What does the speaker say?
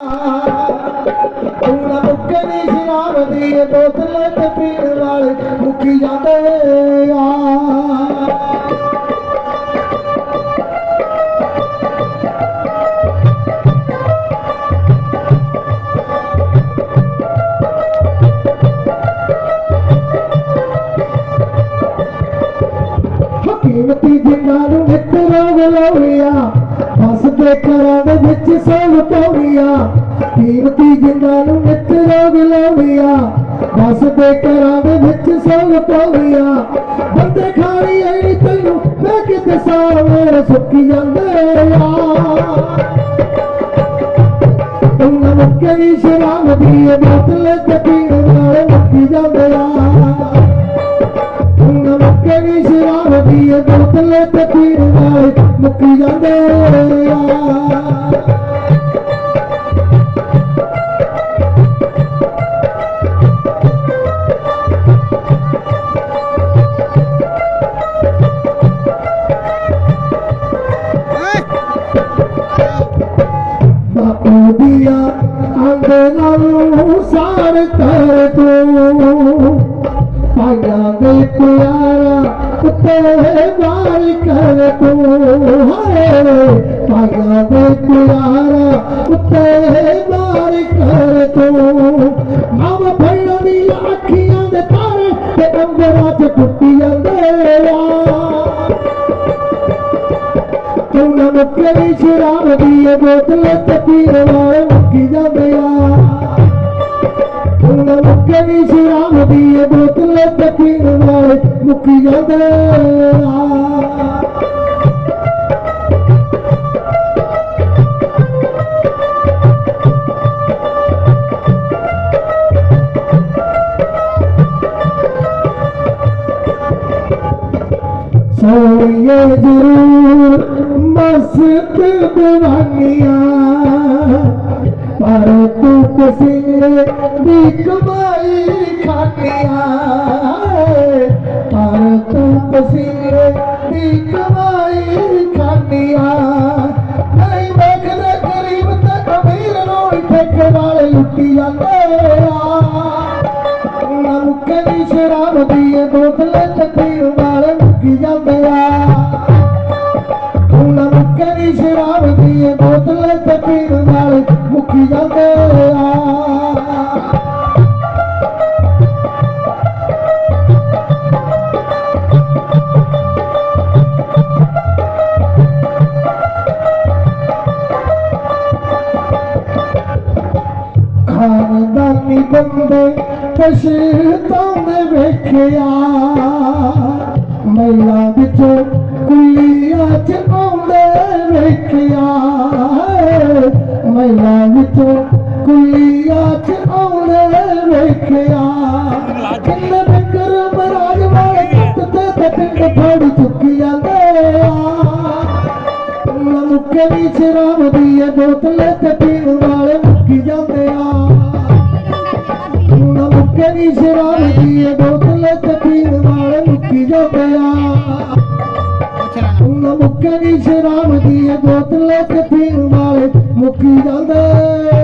ਤੂੰ ਨਾ ਮੁੱਕਣੀ ਸ਼ਰਾਬ ਦੀ ਬੋਤਲ ਤੇ ਪੀਣ ਵਾਲੇ ਮੁੱਕੀ ਜਾਂਦੇ ਆ ਹਕੀਮਤੀ ਜਿੰਨਾਂ ਨੂੰ ਮਿੱਤਰਾਂ ਗਲੋਇਆ ਬਸ ਘਰਾਂ ਦੇ ਵਿੱਚ ਸਭ ਪੌੜੀਆਂ ਕੀਮਤੀ ਜਿੰਨਾਂ ਨੂੰ ਮਿੱਤਰਾਂ ਰੋਗ ਬਸ ਦੇ ਘਰਾਂ ਦੇ ਵਿੱਚ ਸਭ ਪੌੜੀਆਂ ਬੰਦੇ ਖਾਲੀ ਐ ਤੈਨੂੰ, ਮੈਂ ਕਿਤੇ ਸਾਵੇਂ ਸੁੱਕੀ ਜਾਂਦੇ ਆ ਤੂੰ ਨਾ ਸ਼ਰਾਬ ਦੀ ਬੋਤਲ ਤੇ ਪੀਣ ਵਾਲੇ ਮੁੱਕੀ ਜਾਂਦੇ ਆ ਹੁਣ ਮੁੱਕੇ ਸ਼ਰਾਬ ਦੀ ਬੋਤਲ ਤੇ ਪੀਣ ਵਾਲੇ ਮੁੱਕੀ ਜਾਂਦੇ ਬਾਪੂ ਆਂਦੇ ਨਾਲੋਂ ਸਾਰ ਕਰ ਤੂੰ ਪਾਇਆ ਦੇ ਪਿਆਰਾ ਕੁੱਤੇ ਵਾਰ ਕਰ ਤੂੰ ਹਾਏ ਪਾਇਆ ਦੇ ਪਿਆਰਾ ਕੁੱਤੇ ਵਾਰ ਕਰ ਤੂੰ ਮਾਵਾ ਫੜਨ ਦੀ ਅੱਖੀਆਂ ਦੇ ਤਾਰੇ ਤੇ ਅੰਬਰਾਂ 'ਚ ਟੁੱਟੀ ਤੂੰ ਨਾ ਮੁੱਕਰੀ ਸ਼ਰਾਬ ਦੀ ਇਹ ਬੋਤਲ ਤੇ ਪੀਣ ਵਾਲੇ ਮੁੱਕੀ ਜਾਂਦੇ ਆ। ਤੂੰ ਨਾ ਮੁੱਕਰੀ ਸ਼ਰਾਬ ਦੀ ਇਹ ਬੋਤਲ ਤੇ ਪੀਣ ਵਾਲੇ ਮੁੱਕੀ ਜਾਂਦੇ ਆ। ਸੋਈਏ ਜ਼ਰੂਰ ਮਸਤ ਦਵਾਨੀਆਂ ਪਰ ਤੂੰ ਕਸੀਰੇ ਦੀ ਕਮਾਈ ਖਾਨੀਆਂ ਪਰ ਤੂੰ ਕਸੀਰੇ ਦੀ ਕਮਾਈ ਖਾਨੀਆਂ ਨਹੀਂ ਵੇਖਦੇ ਗਰੀਬ ਤੇ ਅਮੀਰ ਨੂੰ ਠੇਕੇ ਵਾਲੇ ਲੁੱਟੀ ਜਾਂਦੇ ਆ ਨਾ ਮੁੱਕੇ ਦੀ ਸ਼ਰਾਬ ਦੀ ਇਹ ਬੋਤਲ ਤੇ ਪੀਣ ਵਾਲੇ ਮੁੱਕੀ ਜਾਂਦੇ ਆ ਨਾ ਮੁੱਕੇ ਦੀ ਸ਼ਰਾਬ ਦੀ ਇਹ ਬੋਤਲ ਤੇ ਪੀਣ ਵਾਲੇ ਮੁੱਕੀ ਜਾਂਦੇ ਆ ਖਾਨਦਾਨੀ ਬੰਦੇ ਪਛਤਾਉਂਦੇ ਵੇਖਿਆ महिलां विचो कुलिया च औणे वेखिया किन विक्रम राज वाले सत ते ते पिंड फाड़ी चुकी जांदे आ मुक्के नी। शराब दी ए बोतले ते पीण वाले मुक्की जांदे आ मुक्के नी शराब दी ए बोतले ते पीण वाले मुक्की जांदे आ मुक्के नी शराब दी, ए बोतले ते पीण वाले ਮੁੱਕੀ ਜਾਂਦੇ।